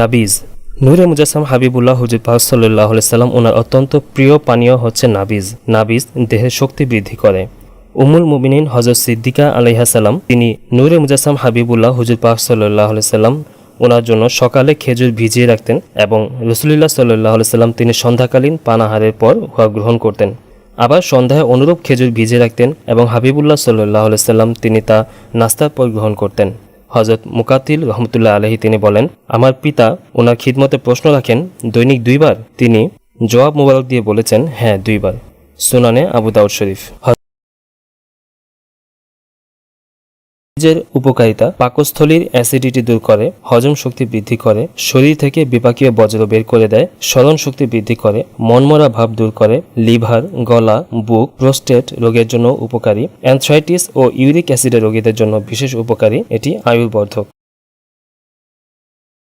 নাবিজ। নূরে মুজাসসাম হাবিবুল্লাহ হুজুর পাক সাল্লাহ সাল্লাম ওনার অত্যন্ত প্রিয় পানীয় হচ্ছে নাবিজ। নাবিজ দেহের শক্তি বৃদ্ধি করে। উমুল মুমিনিন হজরত সিদ্দিকা আলাইহাসাল্লাম তিনি নূরে মুজাসসাম হাবিবুল্লাহ হুজুর পাক সাল্লাহ সাল্লাম ওনার জন্য সকালে খেজুর ভিজিয়ে রাখতেন এবং রসুলিল্লাহ সাল্লাহ সাল্লাম তিনি সন্ধ্যাকালীন পানাহারের পর উহা গ্রহণ করতেন। আবার সন্ধ্যায় অনুরূপ খেজুর ভিজিয়ে রাখতেন এবং হাবিবুল্লাহ সাল্লাহ সাল্লাম তিনি তা নাস্তার পর গ্রহণ করতেন। হজরত মুকাতিল রহমতুল্লাহ আলহী তিনি বলেন, আমার পিতা ওনার খিদমতে প্রশ্ন রাখেন, দৈনিক দুইবার? তিনি জবাব মোবারক দিয়ে বলেছেন হ্যাঁ দুইবার। সুনানে আবু দাউদ শরীফ। বীজের উপকারিতা পাকস্থলীর অ্যাসিডিটি দূর করে, হজম শক্তি বৃদ্ধি করে, শরীর থেকে বিপাকীয় বজ্র বের করে দেয়, স্মরণ শক্তি বৃদ্ধি করে, মনমরা ভাব দূর করে, লিভার, গলা, বুক, প্রোস্টেট রোগের জন্য উপকারী, অ্যান্থ্রাইটিস ও ইউরিক অ্যাসিডের রোগীদের জন্য বিশেষ উপকারী, এটি আয়ুর্বর্ধক।